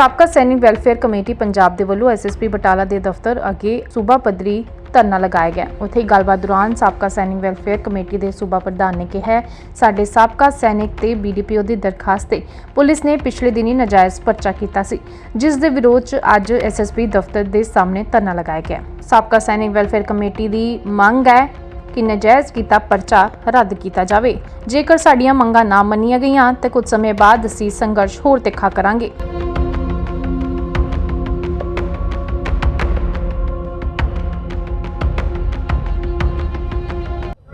ਸਾਬਕਾ ਸੈਨਿਕ welfare committee Punjab ਦੇ ਵੱਲੋਂ ਐਸਐਸਪੀ ਬਟਾਲਾ ਦੇ ਦਫ਼ਤਰ ਅੱਗੇ ਸੂਬਾ ਪੱਧਰੀ ਧਰਨਾ ਲਗਾਇਆ ਗਿਆ। ਉੱਥੇ ਗੱਲਬਾਤ ਦੌਰਾਨ ਸਾਬਕਾ ਸੈਨਿਕ ਵੈਲਫੇਅਰ ਕਮੇਟੀ ਦੇ ਸੂਬਾ ਪ੍ਰਧਾਨ ਨੇ ਕਿਹਾ, ਸਾਡੇ ਸਾਬਕਾ ਸੈਨਿਕ ਤੇ ਬੀਡੀਪੀਓ ਦੀ ਦਰਖਾਸਤ ਤੇ ਪੁਲਿਸ ਨੇ ਪਿਛਲੇ ਦਿਨੀ ਨਾਜਾਇਜ਼ ਪਰਚਾ ਕੀਤਾ ਸੀ, ਜਿਸ ਦੇ ਵਿਰੋਧ 'ਚ ਅੱਜ ਐਸਐਸਪੀ ਦਫ਼ਤਰ ਦੇ ਸਾਹਮਣੇ ਧਰਨਾ ਲਗਾਇਆ ਗਿਆ। ਸਾਬਕਾ ਸੈਨਿਕ ਵੈਲਫੇਅਰ ਕਮੇਟੀ ਦੀ ਮੰਗ ਹੈ ਕਿ ਨਜਾਇਜ਼ ਕੀਤਾ ਪਰਚਾ ਰੱਦ ਕੀਤਾ ਜਾਵੇ। ਜੇਕਰ ਸਾਡੀਆਂ ਮੰਗਾਂ ਨਾ ਮੰਨੀਆਂ ਗਈਆਂ, ਤਾਂ ਕੁਝ ਸਮੇਂ ਬਾਅਦ ਅਸੀਂ ਸੰਘਰਸ਼ ਹੋਰ ਤਿੱਖਾ ਕਰਾਂਗੇ।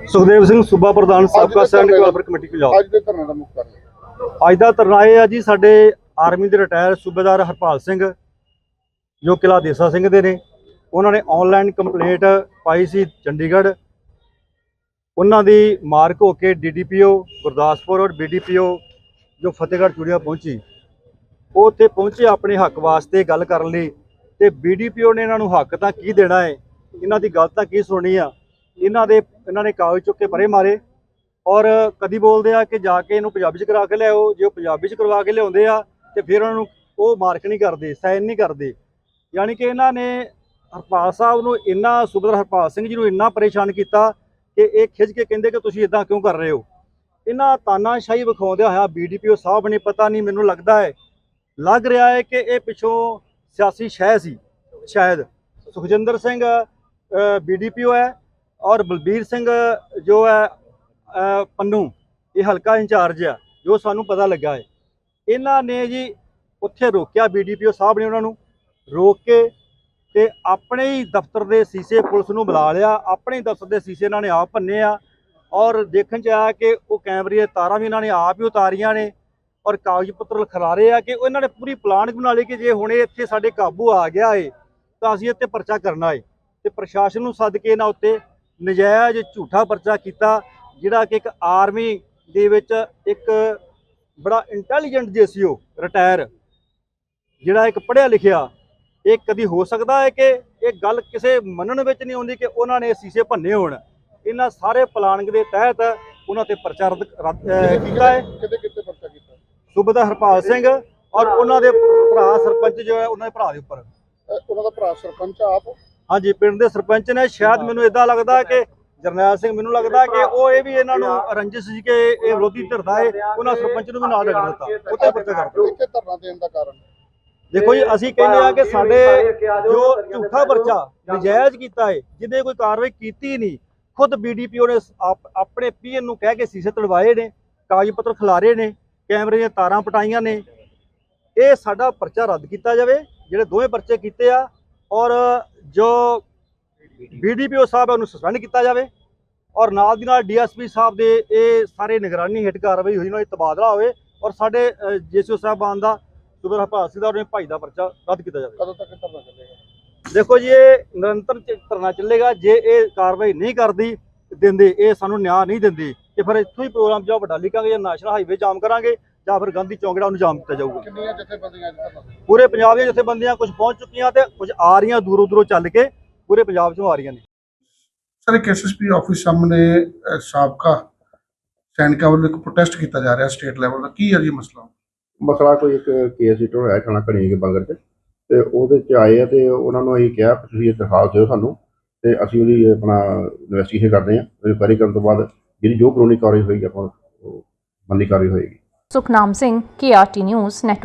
ਸੁਖਦੇਵ ਸਿੰਘ ਸੂਬਾ ਪ੍ਰਧਾਨ ਸਾਬਕਾ ਸੈਨਿਕ ਵੈਲਫੇਅਰ ਕਮੇਟੀ ਪੰਜਾਬ ਅੱਜ ਦੇ ਧਰਨੇ ਦਾ ਮੁੱਖ ਕਾਰਨ ਅੱਜ ਦਾ ਧਰਨਾ ਇਹ ਆ ਜੀ ਸਾਡੇ ਆਰਮੀ ਦੇ ਰਿਟਾਇਰ ਸੂਬੇਦਾਰ ਹਰਪਾਲ ਸਿੰਘ ਜੋ ਕਿਲਾ ਦੇਸਾ ਸਿੰਘ ਦੇ ਨੇ ਉਹਨਾਂ ਨੇ ਆਨਲਾਈਨ ਕੰਪਲੇਂਟ ਪਾਈ ਸੀ ਚੰਡੀਗੜ੍ਹ। ਉਹਨਾਂ ਦੀ ਮਾਰਕ ਹੋ ਕੇ ਡੀਡੀਪੀਓ ਗੁਰਦਾਸਪੁਰ ਔਰ ਬੀਡੀਪੀਓ ਜੋ ਫਤਿਹਗੜ੍ਹ ਚੂੜੀਆਂ ਪਹੁੰਚੀ ਉਹ ਉੱਥੇ ਪਹੁੰਚੇ ਆਪਣੇ ਹੱਕ ਵਾਸਤੇ ਗੱਲ ਕਰਨ ਲਈ ਤੇ ਬੀਡੀਪੀਓ ਨੇ ਇਹਨਾਂ ਨੂੰ ਹੱਕ ਤਾਂ ਕੀ ਦੇਣਾ ਹੈ ਇਹਨਾਂ ਦੀ ਗੱਲ ਤਾਂ ਕੀ ਸੁਣਨੀ ਆ ਇਹਨਾਂ ਦੇ, ਇਹਨਾਂ ਨੇ ਕਾਗਜ਼ ਚੁੱਕ ਕੇ ਪਰੇ ਮਾਰੇ ਔਰ ਕਦੀ ਬੋਲਦੇ ਆ ਕਿ ਜਾ ਕੇ ਇਹਨੂੰ ਪੰਜਾਬੀ ਚ ਕਰਾ ਕੇ ਲਿਆਓ, ਜੇ ਉਹ ਪੰਜਾਬੀ ਚ ਕਰਵਾ ਕੇ ਲਿਆਉਂਦੇ ਆ ਤੇ ਫਿਰ ਉਹਨਾਂ ਨੂੰ ਉਹ ਮਾਰਕ ਨਹੀਂ ਕਰਦੇ, ਸਾਈਨ ਨਹੀਂ ਕਰਦੇ। ਯਾਨੀ ਕਿ ਇਹਨਾਂ ਨੇ ਹਰਪਾਲ ਸਾਹਿਬ ਨੂੰ ਇੰਨਾ, ਸੁਬਦਰ ਹਰਪਾਲ ਸਿੰਘ ਜੀ ਨੂੰ ਇੰਨਾ ਪਰੇਸ਼ਾਨ ਕੀਤਾ ਕਿ ਇਹ ਖਿੱਚ ਕੇ ਕਹਿੰਦੇ ਕਿ ਤੁਸੀਂ ਇਦਾਂ ਕਿਉਂ ਕਰ ਰਹੇ ਹੋ? ਇਹਨਾਂ ਤਾਨਾਸ਼ਾਹੀ ਵਿਖਾਉਂਦਿਆਂ ਹੋਇਆ ਬੀਡੀਪੀਓ ਸਾਹਿਬ ਨੇ ਪਤਾ ਨਹੀਂ, ਮੈਨੂੰ ਲੱਗਦਾ ਹੈ, ਲੱਗ ਰਿਹਾ ਹੈ ਕਿ ਇਹ ਪਿੱਛੋਂ ਸਿਆਸੀ ਸ਼ਹਿ ਸੀ, ਸ਼ਾਇਦ। ਸੁਖਜਿੰਦਰ ਸਿੰਘ ਬੀਡੀਪੀਓ ਹੈ ਔਰ ਬਲਬੀਰ ਸਿੰਘ ਜੋ ਹੈ ਅ, ਪੰਨੂ ਇਹ ਹਲਕਾ ਇੰਚਾਰਜ ਆ ਜੋ ਸਾਨੂੰ ਪਤਾ ਲੱਗਾ ਹੈ। ਇਹਨਾਂ ਨੇ ਜੀ ਉੱਥੇ ਰੋਕਿਆ ਬੀਡੀਪੀਓ ਸਾਹਿਬ ਨੇ ਉਹਨਾਂ ਨੂੰ ਰੋਕ ਕੇ ਤੇ ਆਪਣੇ ਹੀ ਦਫ਼ਤਰ ਦੇ ਸੀਸੇ ਪੁਲਿਸ ਨੂੰ ਬੁਲਾ ਲਿਆ। ਆਪਣੇ ਹੀ ਦਫ਼ਤਰ ਦੇ ਸੀਸੇ ਇਹਨਾਂ ਨੇ ਆਪ ਭੰਨੇ ਆ ਔਰ ਦੇਖਣ ਚ ਆਇਆ ਕਿ ਉਹ ਕੈਮਰੇ ਦੀਆਂ ਤਾਰਾਂ ਵੀ ਇਹਨਾਂ ਨੇ ਆਪ ਹੀ ਉਤਾਰੀਆਂ ਨੇ ਔਰ ਕਾਗਜ਼ ਪੱਤਰ ਖਿਲਾਰੇ ਆ ਕਿ ਉਹ ਇਹਨਾਂ ਨੇ ਪੂਰੀ ਪਲਾਨ ਬਣਾ ਲਈ ਕਿ ਜੇ ਹੁਣ ਇਹ ਇੱਥੇ ਸਾਡੇ ਕਾਬੂ ਆ ਗਿਆ ਏ ਤਾਂ ਅਸੀਂ ਇੱਥੇ ਪਰਚਾ ਕਰਨਾ ਏ। ਤੇ ਪ੍ਰਸ਼ਾਸਨ ਨੂੰ ਸੱਦ ਕੇ ਇਹਨਾਂ ਉੱਤੇ ਨਜਾਇਜ਼ ਝੂਠਾ ਪਰਚਾ ਕੀਤਾ ਜਿਹੜਾ ਕਿ ਇੱਕ ਆਰਮੀ ਦੇ ਵਿੱਚ ਇੱਕ ਬੜਾ ਇੰਟੈਲੀਜੈਂਟ ਜੇਸੀਓ ਰਿਟਾਇਰ ਜਿਹੜਾ ਇੱਕ ਪੜ੍ਹਿਆ ਲਿਖਿਆ ਇਹ ਕਦੀ ਹੋ ਸਕਦਾ ਹੈ ਕਿ ਇਹ ਗੱਲ ਕਿਸੇ ਮੰਨਣ ਵਿੱਚ ਨਹੀਂ ਆਉਂਦੀ ਕਿ ਉਹਨਾਂ ਨੇ ਸੀਸੇ ਭੰਨੇ ਹੋਣ? ਇਹਨਾਂ ਸਾਰੇ ਪਲਾਨਿੰਗ ਦੇ ਤਹਿਤ ਉਹਨਾਂ ਤੇ ਪਰਚਾ ਰੱਦ ਕੀਤਾ ਹੈ। ਕਿਤੇ ਕਿਤੇ ਪਰਚਾ ਕੀਤਾ? ਸੂਬੇਦਾਰ ਹਰਪਾਲ ਸਿੰਘ ਔਰ ਉਹਨਾਂ ਦੇ ਭਰਾ ਸਰਪੰਚ ਜੋ ਹੈ ਉਹਨਾਂ ਦੇ ਭਰਾ ਦੇ ਉੱਪਰ। ਉਹਨਾਂ ਦਾ ਭਰਾ ਸਰਪੰਚ ਆਪ? ਹਾਂਜੀ ਪਿੰਡ ਦੇ ਸਰਪੰਚ ਨੇ ਸ਼ਾਇਦ ਮੈਨੂੰ ਇਦਾਂ ਲੱਗਦਾ ਕਿ ਜਰਨੈਲ ਸਿੰਘ ਮੈਨੂੰ ਲੱਗਦਾ ਕਿ ਉਹ ਇਹ ਵੀ ਇਹਨਾਂ ਨੂੰ ਰੰਜਿਸ਼ ਸੀ ਕਿ ਇਹ ਵਿਰੋਧੀ ਧਿਰਦਾ ਹੈ ਉਹਨਾਂ ਸਰਪੰਚ ਨੂੰ ਵੀ ਨਾਲ ਰੱਖ ਦਿੱਤਾ। ਉੱਤੇ ਪਰਚਾ ਕਰ ਦਿੱਤਾ ਧਰਨਾ ਦੇਣ ਦਾ ਕਾਰਨ। ਦੇਖੋ ਜੀ ਅਸੀਂ ਕਹਿੰਦੇ ਆ ਕਿ ਸਾਡੇ ਜੋ ਝੂਠਾ ਪਰਚਾ ਨਜਾਇਜ਼ ਕੀਤਾ ਹੈ ਜਿਹਦੇ ਕੋਈ ਕਾਰਵਾਈ ਕੀਤੀ ਨਹੀਂ ਖੁਦ ਬੀਡੀਪੀਓ ਨੇ ਆਪ- ਆਪਣੇ ਪੀਐਨ ਨੂੰ ਕਹਿ ਕੇ ਸੀਸੇ ਤੜਵਾਏ ਨੇ ਕਾਗਜ਼ ਪੱਤਰ ਖਿਲਾਰੇ ਨੇ ਕੈਮਰੇ ਦੀਆਂ ਤਾਰਾਂ ਪਟਾਈਆਂ ਨੇ। ਇਹ ਸਾਡਾ ਪਰਚਾ ਰੱਦ ਕੀਤਾ ਜਾਵੇ ਜਿਹੜੇ ਦੋਵੇਂ ਪਰਚੇ ਕੀਤੇ ਆ ਔਰ ਜੋ ਬੀਡੀਪੀਓ ਸਾਹਿਬ ਹੈ ਉਹਨੂੰ ਸਸਪੈਂਡ ਕੀਤਾ ਜਾਵੇ। ਔਰ ਨਾਲ ਦੀ ਨਾਲ ਡੀਐਸਪੀ ਸਾਹਿਬ ਦੇ ਇਹ ਸਾਰੇ ਨਿਗਰਾਨੀ ਹੇਠ ਕਾਰਵਾਈ ਹੋਈ ਉਹਨਾਂ ਦਾ ਤਬਾਦਲਾ ਹੋਵੇ ਔਰ ਸਾਡੇ ਜੀਸੀਓ ਸਾਹਿਬਾਨ ਦਾ ਸੁਬਰ ਹਰਪਾਲ ਸਿੰਘ ਦਾ ਉਹਨੇ ਭਾਈ ਦਾ ਪਰਚਾ ਰੱਦ ਕੀਤਾ ਜਾਵੇ। ਕਦੋਂ ਤੱਕ ਧਰਨਾ ਚੱਲੇਗਾ? ਦੇਖੋ ਜੀ ਇਹ ਨਿਰੰਤਰ ਧਰਨਾ ਚੱਲੇਗਾ। ਜੇ ਇਹ ਕਾਰਵਾਈ ਨਹੀਂ ਕਰਦੀ ਦਿੰਦੇ ਇਹ ਸਾਨੂੰ ਨਿਆਂ ਨਹੀਂ ਦਿੰਦੇ ਤੇ ਫਿਰ ਇੱਥੋਂ ਹੀ ਪ੍ਰੋਗਰਾਮ ਜਾਂ ਵੱਡਾ ਲਿਖਾਂਗੇ ਜਾਂ ਨੈਸ਼ਨਲ ਹਾਈਵੇ ਜਾਮ ਕਰਾਂਗੇ। ਜਾਂ ਫਿਰ ਗਾਂਧੀ ਚੌਂਕ ਜਿਹੜਾ ਉਹਨੂੰ ਜਾਮ ਕੀਤਾ ਜਾਊਗਾ। ਕਿੰਨੀਆਂ ਜਥੇਬੰਦੀਆਂ ਦੇ ਪੂਰੇ ਪੰਜਾਬ ਦੀਆਂ ਜਥੇਬੰਦੀਆਂ ਕੁਝ ਪਹੁੰਚ ਚੁੱਕੀਆਂ ਤੇ ਕੁਝ ਆ ਰਹੀਆਂ ਦੂਰੋਂ ਦੂਰੋਂ ਚੱਲ ਕੇ ਪੂਰੇ ਪੰਜਾਬ 'ਚੋਂ ਆ ਰਹੀਆਂ ਨੇ। ਸਰ ਇੱਕ ਐਸਐਸਪੀ ਆਫਿਸ ਸਾਹਮਣੇ ਸਾਬਕਾ ਸੈਨਿਕਾਂ ਵੱਲੋਂ ਇੱਕ ਪ੍ਰੋਟੈਸਟ ਕੀਤਾ ਜਾ ਰਿਹਾ ਸਟੇਟ ਲੈਵਲ ਦਾ। ਕੀ ਹੈ ਜੀ ਮਸਲਾ? ਮਸਲਾ ਕੋਈ ਇੱਕ ਕੇਸ ਹਿੱਟ ਹੋਇਆ ਖਾਣਾ ਕਣੀ ਕੇ ਬਗਰ ਚ। ਤੇ ਉਹਦੇ ਚ ਆਏ ਆ ਤੇ ਉਹਨਾਂ ਨੂੰ ਅਸੀਂ ਕਿਹਾ ਕਿ ਤੁਸੀਂ ਇਹ ਦਿਖਾ ਦਿਓ ਸਾਨੂੰ ਤੇ ਅਸੀਂ ਉਹਦੀ ਆਪਣਾ ਇਨਵੈਸਟੀਗੇਸ਼ਨ ਕਰਦੇ ਹਾਂ। ਵੈਰੀਫਾਈ ਕਰਨ ਤੋਂ ਬਾਅਦ ਜਿਹੜੀ ਜੋ ਕਾਨੂੰਨੀ ਕਾਰਵਾਈ ਹੋਏਗੀ ਆਪਾਂ ਉਹ ਬੰਦੀ ਕਾਰਵਾਈ ਹੋਏਗੀ। Sukhnam Singh KRT news network